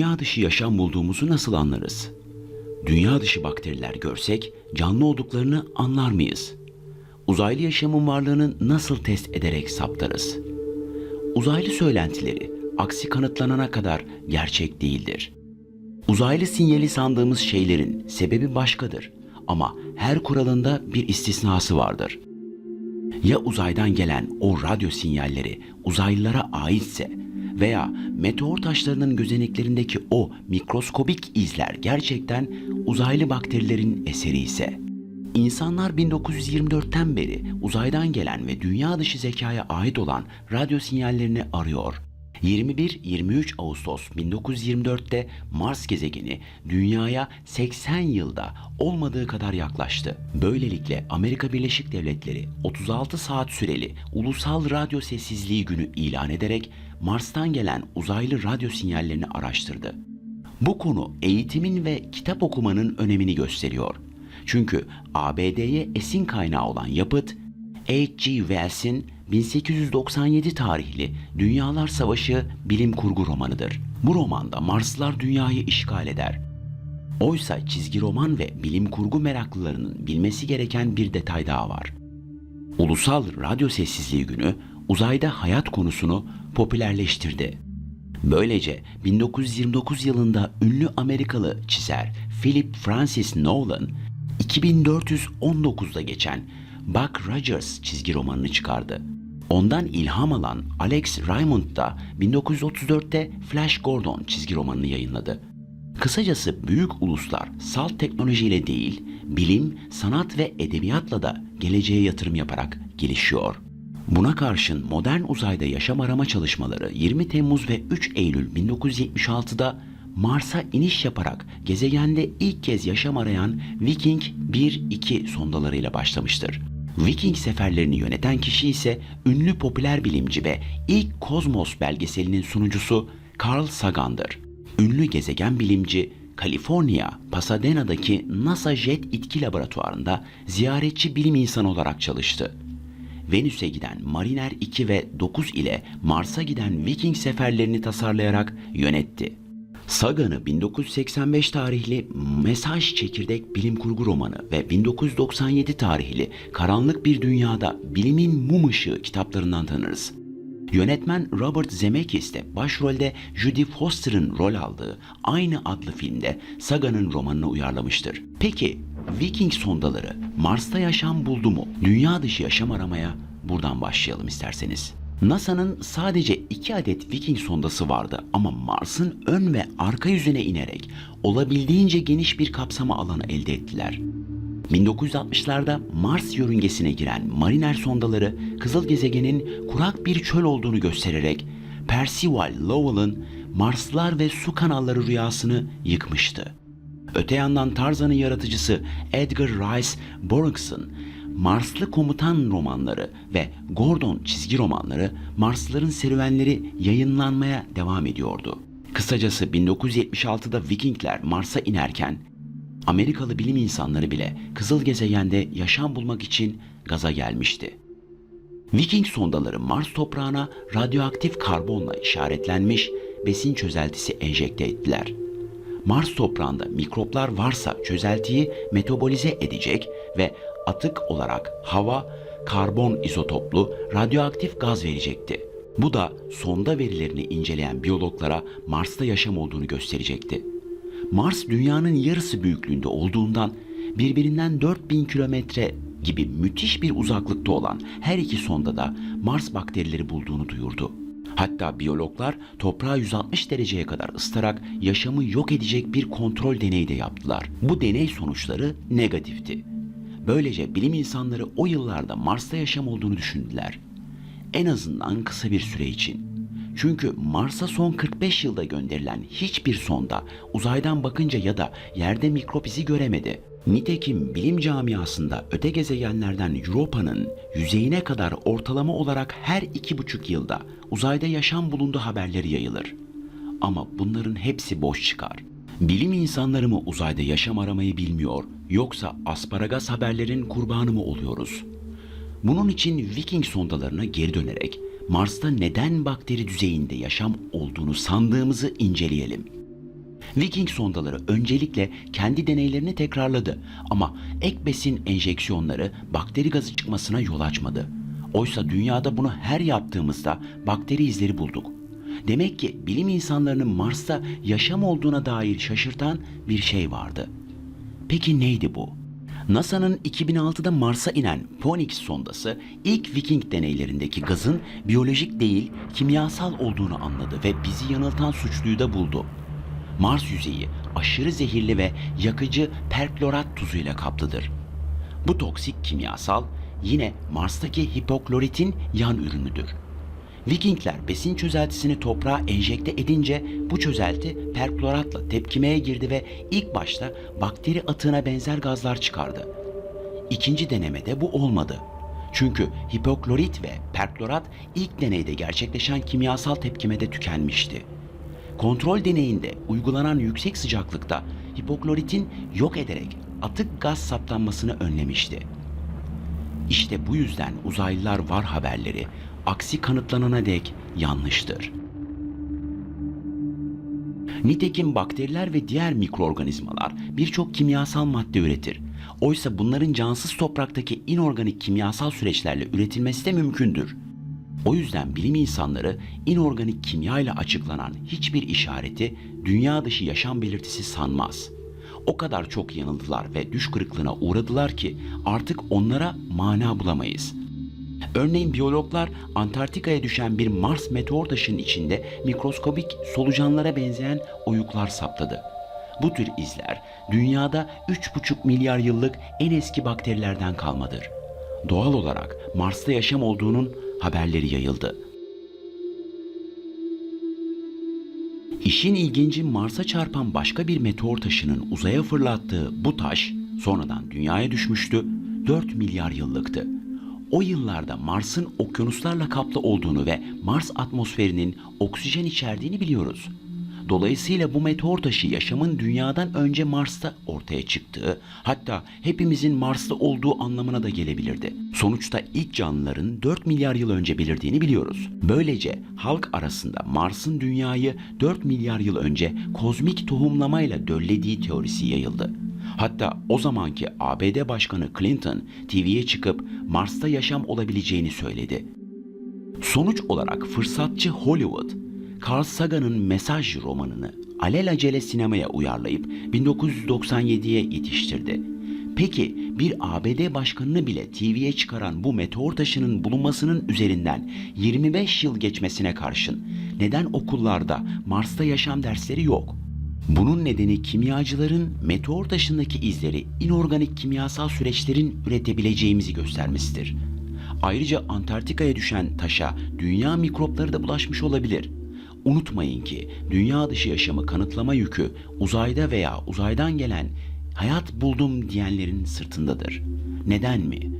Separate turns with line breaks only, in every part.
Dünya dışı yaşam bulduğumuzu nasıl anlarız? Dünya dışı bakteriler görsek canlı olduklarını anlar mıyız? Uzaylı yaşamın varlığını nasıl test ederek saptarız? Uzaylı söylentileri aksi kanıtlanana kadar gerçek değildir. Uzaylı sinyali sandığımız şeylerin sebebi başkadır ama her kuralında bir istisnası vardır. Ya uzaydan gelen o radyo sinyalleri uzaylılara aitse veya meteor taşlarının gözeneklerindeki o mikroskobik izler gerçekten uzaylı bakterilerin eseri ise İnsanlar 1924'ten beri uzaydan gelen ve dünya dışı zekaya ait olan radyo sinyallerini arıyor. 21-23 Ağustos 1924'te Mars gezegeni dünyaya 80 yılda olmadığı kadar yaklaştı. Böylelikle Amerika Birleşik Devletleri 36 saat süreli ulusal radyo sessizliği günü ilan ederek Mars'tan gelen uzaylı radyo sinyallerini araştırdı. Bu konu eğitimin ve kitap okumanın önemini gösteriyor. Çünkü ABD'ye esin kaynağı olan yapıt H.G. Wells'in 1897 tarihli Dünyalar Savaşı bilim kurgu romanıdır. Bu romanda Marslılar dünyayı işgal eder. Oysa çizgi roman ve bilim kurgu meraklılarının bilmesi gereken bir detay daha var. Ulusal Radyo Sessizliği Günü uzayda hayat konusunu popülerleştirdi. Böylece 1929 yılında ünlü Amerikalı çizer Philip Francis Nolan 2419'da geçen Buck Rogers çizgi romanını çıkardı. Ondan ilham alan Alex Raymond da 1934'te Flash Gordon çizgi romanını yayınladı. Kısacası büyük uluslar salt teknolojiyle değil, bilim, sanat ve edebiyatla da geleceğe yatırım yaparak gelişiyor. Buna karşın modern uzayda yaşam arama çalışmaları 20 Temmuz ve 3 Eylül 1976'da Mars'a iniş yaparak gezegende ilk kez yaşam arayan Viking 1-2 sondalarıyla başlamıştır. Viking seferlerini yöneten kişi ise ünlü popüler bilimci ve ilk Kozmos belgeselinin sunucusu Carl Sagan'dır. Ünlü gezegen bilimci Kaliforniya, Pasadena'daki NASA Jet İtki Laboratuvarı'nda ziyaretçi bilim insanı olarak çalıştı. Venüs'e giden Mariner 2 ve 9 ile Mars'a giden Viking seferlerini tasarlayarak yönetti. Sagan'ı 1985 tarihli Mesaj Çekirdek Bilim Kurgu romanı ve 1997 tarihli Karanlık Bir Dünyada Bilimin Mum Işığı kitaplarından tanırız. Yönetmen Robert Zemeckis de başrolde Judy Foster'ın rol aldığı aynı adlı filmde Sagan'ın romanını uyarlamıştır. Peki Viking sondaları Mars'ta yaşam buldu mu? Dünya dışı yaşam aramaya buradan başlayalım isterseniz. NASA'nın sadece iki adet Viking sondası vardı ama Mars'ın ön ve arka yüzüne inerek olabildiğince geniş bir kapsama alanı elde ettiler. 1960'larda Mars yörüngesine giren Mariner sondaları kızıl gezegenin kurak bir çöl olduğunu göstererek Percival Lowell'ın Marslılar ve su kanalları rüyasını yıkmıştı. Öte yandan Tarzan'ın yaratıcısı Edgar Rice Burroughs'ın Marslı Komutan romanları ve Gordon çizgi romanları Marslıların serüvenleri yayınlanmaya devam ediyordu. Kısacası 1976'da Vikingler Mars'a inerken Amerikalı bilim insanları bile kızıl gezegende yaşam bulmak için gaza gelmişti. Viking sondaları Mars toprağına radyoaktif karbonla işaretlenmiş besin çözeltisi enjekte ettiler. Mars toprağında mikroplar varsa çözeltiyi metabolize edecek ve atık olarak hava, karbon izotoplu radyoaktif gaz verecekti. Bu da sonda verilerini inceleyen biyologlara Mars'ta yaşam olduğunu gösterecekti. Mars dünyanın yarısı büyüklüğünde olduğundan birbirinden 4000 kilometre gibi müthiş bir uzaklıkta olan her iki sonda da Mars bakterileri bulduğunu duyurdu. Hatta biyologlar toprağı 160 dereceye kadar ısıtarak yaşamı yok edecek bir kontrol deneyi de yaptılar. Bu deney sonuçları negatifti. Böylece bilim insanları o yıllarda Mars'ta yaşam olduğunu düşündüler. En azından kısa bir süre için. Çünkü Mars'a son 45 yılda gönderilen hiçbir sonda uzaydan bakınca ya da yerde mikrop izi göremedi. Nitekim bilim camiasında öte gezegenlerden Europa'nın yüzeyine kadar ortalama olarak her iki buçuk yılda uzayda yaşam bulundu haberleri yayılır. Ama bunların hepsi boş çıkar. Bilim insanları mı uzayda yaşam aramayı bilmiyor yoksa asparagas haberlerin kurbanı mı oluyoruz? Bunun için Viking sondalarına geri dönerek Mars'ta neden bakteri düzeyinde yaşam olduğunu sandığımızı inceleyelim. Viking sondaları öncelikle kendi deneylerini tekrarladı ama ek besin enjeksiyonları bakteri gazı çıkmasına yol açmadı. Oysa dünyada bunu her yaptığımızda bakteri izleri bulduk. Demek ki bilim insanlarının Mars'ta yaşam olduğuna dair şaşırtan bir şey vardı. Peki neydi bu? NASA'nın 2006'da Mars'a inen Phoenix sondası ilk Viking deneylerindeki gazın biyolojik değil kimyasal olduğunu anladı ve bizi yanıltan suçluyu da buldu. Mars yüzeyi aşırı zehirli ve yakıcı perklorat tuzuyla kaplıdır. Bu toksik kimyasal yine Mars'taki hipokloritin yan ürünüdür. Vikingler besin çözeltisini toprağa enjekte edince bu çözelti perkloratla tepkimeye girdi ve ilk başta bakteri atığına benzer gazlar çıkardı. İkinci denemede bu olmadı. Çünkü hipoklorit ve perklorat ilk deneyde gerçekleşen kimyasal tepkimede tükenmişti. Kontrol deneyinde uygulanan yüksek sıcaklıkta hipokloritin yok ederek atık gaz saptanmasını önlemişti. İşte bu yüzden uzaylılar var haberleri aksi kanıtlanana dek yanlıştır. Nitekim bakteriler ve diğer mikroorganizmalar birçok kimyasal madde üretir. Oysa bunların cansız topraktaki inorganik kimyasal süreçlerle üretilmesi de mümkündür. O yüzden bilim insanları inorganik kimya ile açıklanan hiçbir işareti dünya dışı yaşam belirtisi sanmaz. O kadar çok yanıldılar ve düş kırıklığına uğradılar ki artık onlara mana bulamayız. Örneğin biyologlar Antarktika'ya düşen bir Mars meteor taşının içinde mikroskobik solucanlara benzeyen oyuklar saptadı. Bu tür izler dünyada 3,5 milyar yıllık en eski bakterilerden kalmadır. Doğal olarak Mars'ta yaşam olduğunun haberleri yayıldı. İşin ilginci Mars'a çarpan başka bir meteor taşının uzaya fırlattığı bu taş sonradan dünyaya düşmüştü. 4 milyar yıllıktı. O yıllarda Mars'ın okyanuslarla kaplı olduğunu ve Mars atmosferinin oksijen içerdiğini biliyoruz. Dolayısıyla bu meteor taşı yaşamın dünyadan önce Mars'ta ortaya çıktığı, hatta hepimizin Mars'ta olduğu anlamına da gelebilirdi. Sonuçta ilk canlıların 4 milyar yıl önce belirdiğini biliyoruz. Böylece halk arasında Mars'ın dünyayı 4 milyar yıl önce kozmik tohumlamayla döllediği teorisi yayıldı. Hatta o zamanki ABD Başkanı Clinton TV'ye çıkıp Mars'ta yaşam olabileceğini söyledi. Sonuç olarak fırsatçı Hollywood, Carl Sagan'ın Mesaj romanını alelacele sinemaya uyarlayıp 1997'ye yetiştirdi. Peki bir ABD başkanını bile TV'ye çıkaran bu meteor taşının bulunmasının üzerinden 25 yıl geçmesine karşın neden okullarda Mars'ta yaşam dersleri yok? Bunun nedeni kimyacıların meteor taşındaki izleri inorganik kimyasal süreçlerin üretebileceğimizi göstermesidir. Ayrıca Antarktika'ya düşen taşa dünya mikropları da bulaşmış olabilir. Unutmayın ki dünya dışı yaşamı kanıtlama yükü uzayda veya uzaydan gelen hayat buldum diyenlerin sırtındadır. Neden mi?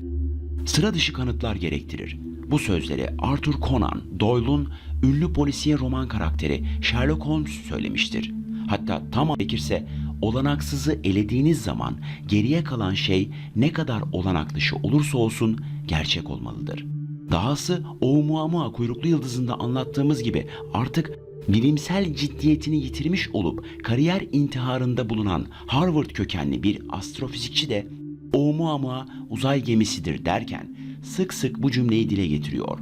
Sıra dışı kanıtlar gerektirir. Bu sözleri Arthur Conan Doyle'un ünlü polisiye roman karakteri Sherlock Holmes söylemiştir. Hatta tam gerekirse olanaksızı elediğiniz zaman geriye kalan şey ne kadar olanak dışı olursa olsun gerçek olmalıdır. Dahası Oumuamua kuyruklu yıldızında anlattığımız gibi artık bilimsel ciddiyetini yitirmiş olup kariyer intiharında bulunan Harvard kökenli bir astrofizikçi de Oumuamua uzay gemisidir derken sık sık bu cümleyi dile getiriyor.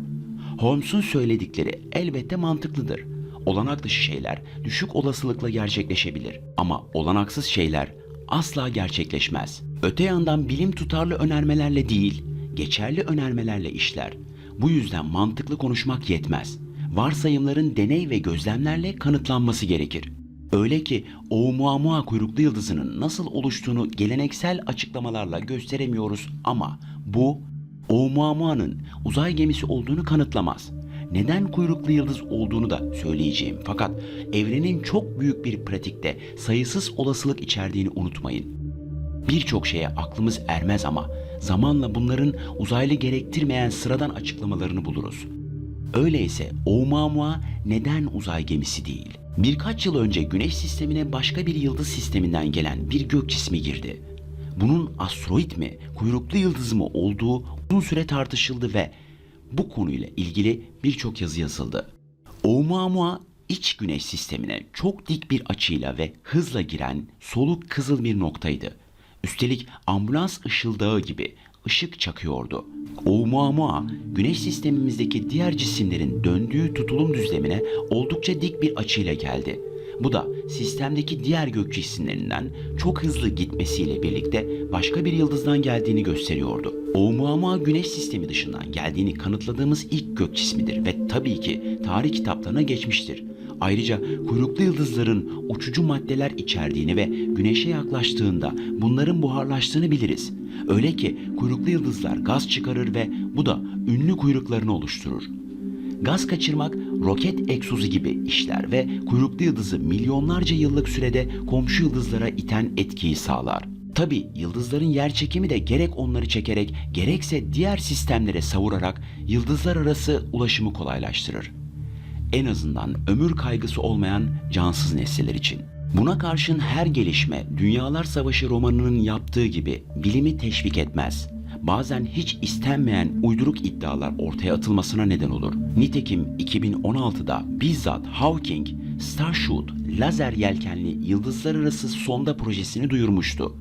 Holmes'un söyledikleri elbette mantıklıdır. Olanak dışı şeyler düşük olasılıkla gerçekleşebilir ama olanaksız şeyler asla gerçekleşmez. Öte yandan bilim tutarlı önermelerle değil, geçerli önermelerle işler. Bu yüzden mantıklı konuşmak yetmez. Varsayımların deney ve gözlemlerle kanıtlanması gerekir. Öyle ki Oumuamua kuyruklu yıldızının nasıl oluştuğunu geleneksel açıklamalarla gösteremiyoruz ama bu Oumuamua'nın uzay gemisi olduğunu kanıtlamaz. Neden kuyruklu yıldız olduğunu da söyleyeceğim. Fakat evrenin çok büyük bir pratikte sayısız olasılık içerdiğini unutmayın. Birçok şeye aklımız ermez ama zamanla bunların uzaylı gerektirmeyen sıradan açıklamalarını buluruz. Öyleyse Oumuamua neden uzay gemisi değil? Birkaç yıl önce Güneş sistemine başka bir yıldız sisteminden gelen bir gök cismi girdi. Bunun asteroid mi, kuyruklu yıldız mı olduğu uzun süre tartışıldı ve bu konuyla ilgili birçok yazı yazıldı. Oumuamua iç güneş sistemine çok dik bir açıyla ve hızla giren soluk kızıl bir noktaydı. Üstelik ambulans ışıldağı gibi ışık çakıyordu. Oumuamua, güneş sistemimizdeki diğer cisimlerin döndüğü tutulum düzlemine oldukça dik bir açıyla geldi. Bu da sistemdeki diğer gök cisimlerinden çok hızlı gitmesiyle birlikte başka bir yıldızdan geldiğini gösteriyordu. Oumuamua güneş sistemi dışından geldiğini kanıtladığımız ilk gök cismidir ve tabii ki tarih kitaplarına geçmiştir. Ayrıca kuyruklu yıldızların uçucu maddeler içerdiğini ve güneşe yaklaştığında bunların buharlaştığını biliriz. Öyle ki kuyruklu yıldızlar gaz çıkarır ve bu da ünlü kuyruklarını oluşturur. Gaz kaçırmak roket egzozu gibi işler ve kuyruklu yıldızı milyonlarca yıllık sürede komşu yıldızlara iten etkiyi sağlar. Tabi yıldızların yer çekimi de gerek onları çekerek gerekse diğer sistemlere savurarak yıldızlar arası ulaşımı kolaylaştırır. En azından ömür kaygısı olmayan cansız nesneler için. Buna karşın her gelişme Dünyalar Savaşı romanının yaptığı gibi bilimi teşvik etmez bazen hiç istenmeyen uyduruk iddialar ortaya atılmasına neden olur. Nitekim 2016'da bizzat Hawking, Starshoot lazer yelkenli yıldızlar arası sonda projesini duyurmuştu.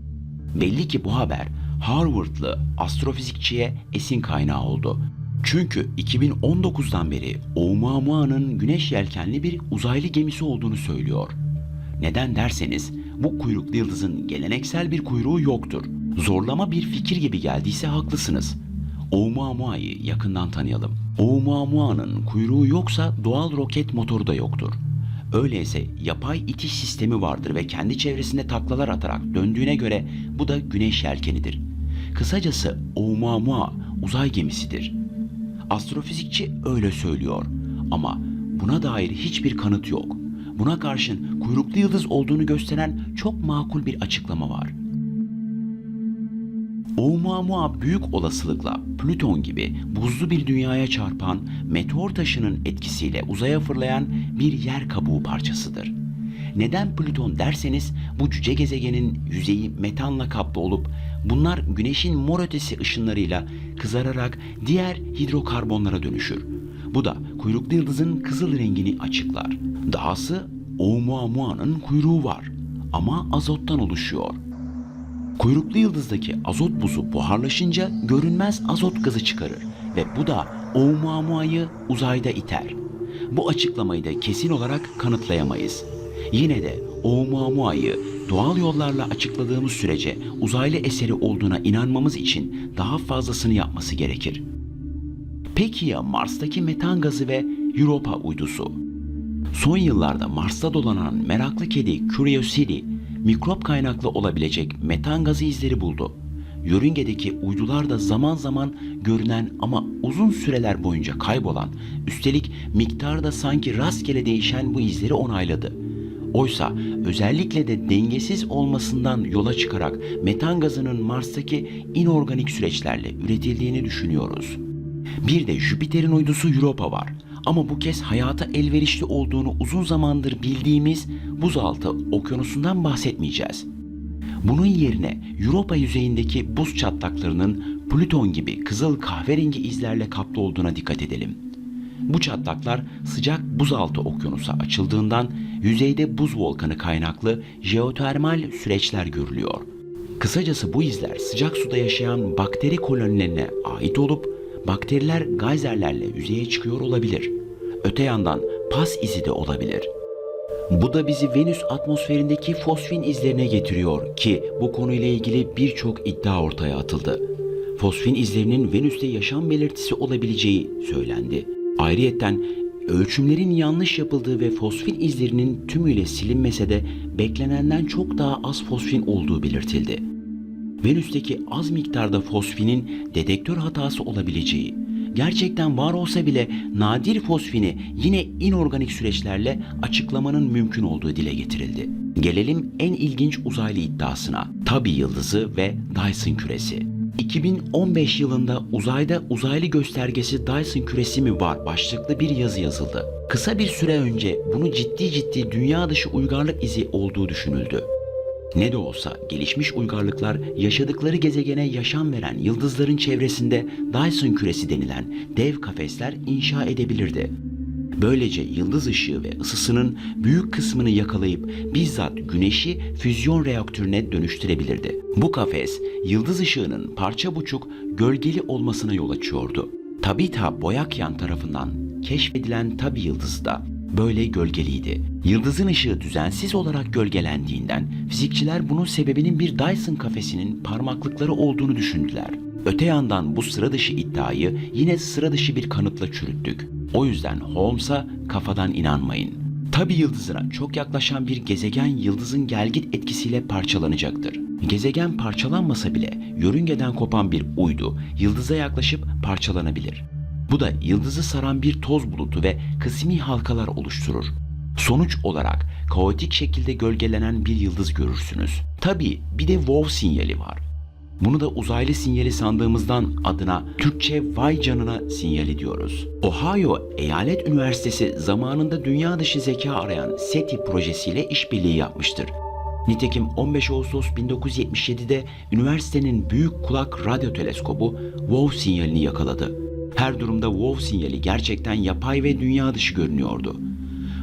Belli ki bu haber Harvardlı astrofizikçiye esin kaynağı oldu. Çünkü 2019'dan beri Oumuamua'nın güneş yelkenli bir uzaylı gemisi olduğunu söylüyor. Neden derseniz bu kuyruklu yıldızın geleneksel bir kuyruğu yoktur. Zorlama bir fikir gibi geldiyse haklısınız. Oumuamua'yı yakından tanıyalım. Oumuamua'nın kuyruğu yoksa doğal roket motoru da yoktur. Öyleyse yapay itiş sistemi vardır ve kendi çevresinde taklalar atarak döndüğüne göre bu da güneş yelkenidir. Kısacası Oumuamua uzay gemisidir. Astrofizikçi öyle söylüyor ama buna dair hiçbir kanıt yok. Buna karşın kuyruklu yıldız olduğunu gösteren çok makul bir açıklama var. Oumuamua büyük olasılıkla Plüton gibi buzlu bir dünyaya çarpan meteor taşının etkisiyle uzaya fırlayan bir yer kabuğu parçasıdır. Neden Plüton derseniz bu cüce gezegenin yüzeyi metanla kaplı olup bunlar güneşin mor ötesi ışınlarıyla kızararak diğer hidrokarbonlara dönüşür. Bu da kuyruklu yıldızın kızıl rengini açıklar. Dahası Oumuamua'nın kuyruğu var ama azottan oluşuyor. Kuyruklu yıldızdaki azot buzu buharlaşınca görünmez azot gazı çıkarır ve bu da Oumuamua'yı uzayda iter. Bu açıklamayı da kesin olarak kanıtlayamayız. Yine de Oumuamua'yı doğal yollarla açıkladığımız sürece uzaylı eseri olduğuna inanmamız için daha fazlasını yapması gerekir. Peki ya Mars'taki metan gazı ve Europa uydusu? Son yıllarda Mars'ta dolanan meraklı kedi Curiosity, mikrop kaynaklı olabilecek metan gazı izleri buldu. Yörüngedeki uydular da zaman zaman görünen ama uzun süreler boyunca kaybolan, üstelik miktarı da sanki rastgele değişen bu izleri onayladı. Oysa özellikle de dengesiz olmasından yola çıkarak metan gazının Mars'taki inorganik süreçlerle üretildiğini düşünüyoruz. Bir de Jüpiter'in uydusu Europa var. Ama bu kez hayata elverişli olduğunu uzun zamandır bildiğimiz buzaltı okyanusundan bahsetmeyeceğiz. Bunun yerine Europa yüzeyindeki buz çatlaklarının Plüton gibi kızıl kahverengi izlerle kaplı olduğuna dikkat edelim. Bu çatlaklar sıcak buzaltı okyanusa açıldığından yüzeyde buz volkanı kaynaklı jeotermal süreçler görülüyor. Kısacası bu izler sıcak suda yaşayan bakteri kolonilerine ait olup bakteriler gayzerlerle yüzeye çıkıyor olabilir. Öte yandan pas izi de olabilir. Bu da bizi Venüs atmosferindeki fosfin izlerine getiriyor ki bu konuyla ilgili birçok iddia ortaya atıldı. Fosfin izlerinin Venüs'te yaşam belirtisi olabileceği söylendi. Ayrıyeten ölçümlerin yanlış yapıldığı ve fosfin izlerinin tümüyle silinmese de beklenenden çok daha az fosfin olduğu belirtildi. Venüs'teki az miktarda fosfinin dedektör hatası olabileceği, gerçekten var olsa bile nadir fosfini yine inorganik süreçlerle açıklamanın mümkün olduğu dile getirildi. Gelelim en ilginç uzaylı iddiasına. Tabi yıldızı ve Dyson küresi. 2015 yılında uzayda uzaylı göstergesi Dyson küresi mi var başlıklı bir yazı yazıldı. Kısa bir süre önce bunu ciddi ciddi dünya dışı uygarlık izi olduğu düşünüldü. Ne de olsa gelişmiş uygarlıklar yaşadıkları gezegene yaşam veren yıldızların çevresinde Dyson küresi denilen dev kafesler inşa edebilirdi. Böylece yıldız ışığı ve ısısının büyük kısmını yakalayıp bizzat güneşi füzyon reaktörüne dönüştürebilirdi. Bu kafes yıldız ışığının parça buçuk gölgeli olmasına yol açıyordu. Tabita Boyakyan tarafından keşfedilen Tabi yıldızı da böyle gölgeliydi. Yıldızın ışığı düzensiz olarak gölgelendiğinden fizikçiler bunun sebebinin bir Dyson kafesinin parmaklıkları olduğunu düşündüler. Öte yandan bu sıra dışı iddiayı yine sıra dışı bir kanıtla çürüttük. O yüzden Holmes'a kafadan inanmayın. Tabi yıldızına çok yaklaşan bir gezegen yıldızın gelgit etkisiyle parçalanacaktır. Gezegen parçalanmasa bile yörüngeden kopan bir uydu yıldıza yaklaşıp parçalanabilir. Bu da yıldızı saran bir toz bulutu ve kısmi halkalar oluşturur. Sonuç olarak kaotik şekilde gölgelenen bir yıldız görürsünüz. Tabii bir de wow sinyali var. Bunu da uzaylı sinyali sandığımızdan adına Türkçe vay canına sinyali diyoruz. Ohio Eyalet Üniversitesi zamanında dünya dışı zeka arayan SETI projesiyle işbirliği yapmıştır. Nitekim 15 Ağustos 1977'de üniversitenin büyük kulak radyo teleskobu WOW sinyalini yakaladı. Her durumda WOW sinyali gerçekten yapay ve dünya dışı görünüyordu.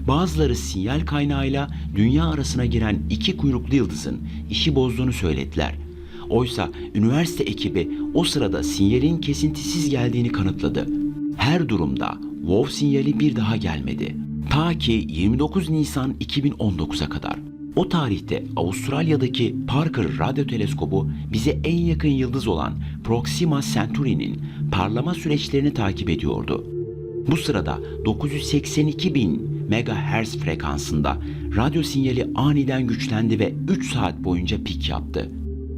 Bazıları sinyal kaynağıyla dünya arasına giren iki kuyruklu yıldızın işi bozduğunu söylediler. Oysa üniversite ekibi o sırada sinyalin kesintisiz geldiğini kanıtladı. Her durumda WOW sinyali bir daha gelmedi. Ta ki 29 Nisan 2019'a kadar. O tarihte Avustralya'daki Parker Radyo Teleskobu bize en yakın yıldız olan Proxima Centauri'nin parlama süreçlerini takip ediyordu. Bu sırada 982 bin megahertz frekansında radyo sinyali aniden güçlendi ve 3 saat boyunca pik yaptı.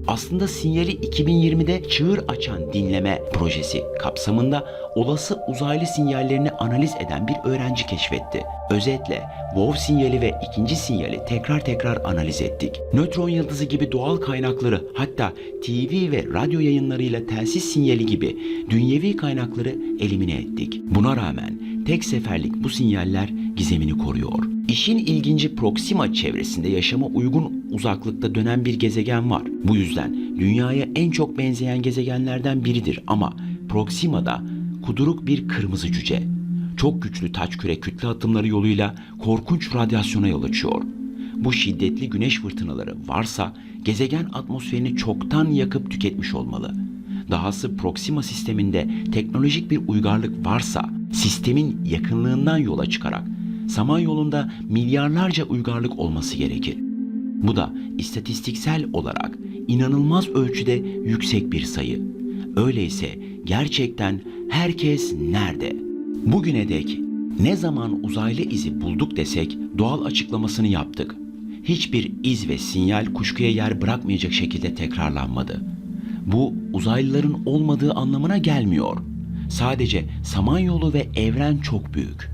Aslında sinyali 2020'de çığır açan dinleme projesi kapsamında olası uzaylı sinyallerini analiz eden bir öğrenci keşfetti. Özetle WOW sinyali ve ikinci sinyali tekrar tekrar analiz ettik. Nötron yıldızı gibi doğal kaynakları hatta TV ve radyo yayınlarıyla telsiz sinyali gibi dünyevi kaynakları elimine ettik. Buna rağmen tek seferlik bu sinyaller gizemini koruyor. İşin ilginci Proxima çevresinde yaşama uygun uzaklıkta dönen bir gezegen var. Bu yüzden dünyaya en çok benzeyen gezegenlerden biridir ama Proxima'da kuduruk bir kırmızı cüce. Çok güçlü taç küre kütle atımları yoluyla korkunç radyasyona yol açıyor. Bu şiddetli güneş fırtınaları varsa gezegen atmosferini çoktan yakıp tüketmiş olmalı. Dahası Proxima sisteminde teknolojik bir uygarlık varsa sistemin yakınlığından yola çıkarak Samanyolu'nda milyarlarca uygarlık olması gerekir. Bu da istatistiksel olarak inanılmaz ölçüde yüksek bir sayı. Öyleyse gerçekten herkes nerede? Bugüne dek ne zaman uzaylı izi bulduk desek doğal açıklamasını yaptık. Hiçbir iz ve sinyal kuşkuya yer bırakmayacak şekilde tekrarlanmadı. Bu uzaylıların olmadığı anlamına gelmiyor. Sadece Samanyolu ve evren çok büyük.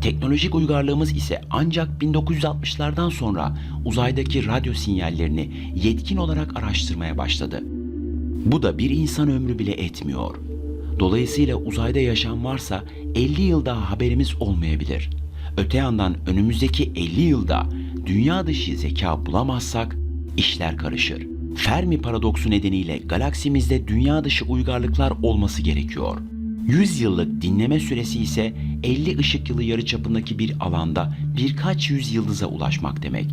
Teknolojik uygarlığımız ise ancak 1960'lardan sonra uzaydaki radyo sinyallerini yetkin olarak araştırmaya başladı. Bu da bir insan ömrü bile etmiyor. Dolayısıyla uzayda yaşam varsa 50 yıl daha haberimiz olmayabilir. Öte yandan önümüzdeki 50 yılda dünya dışı zeka bulamazsak işler karışır. Fermi paradoksu nedeniyle galaksimizde dünya dışı uygarlıklar olması gerekiyor. 100 yıllık dinleme süresi ise 50 ışık yılı yarıçapındaki bir alanda birkaç yüz yıldıza ulaşmak demek.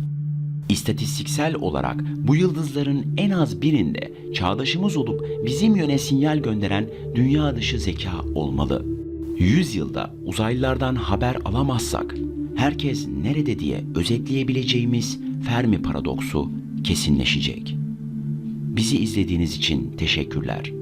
İstatistiksel olarak bu yıldızların en az birinde çağdaşımız olup bizim yöne sinyal gönderen dünya dışı zeka olmalı. 100 yılda uzaylılardan haber alamazsak herkes nerede diye özetleyebileceğimiz Fermi paradoksu kesinleşecek. Bizi izlediğiniz için teşekkürler.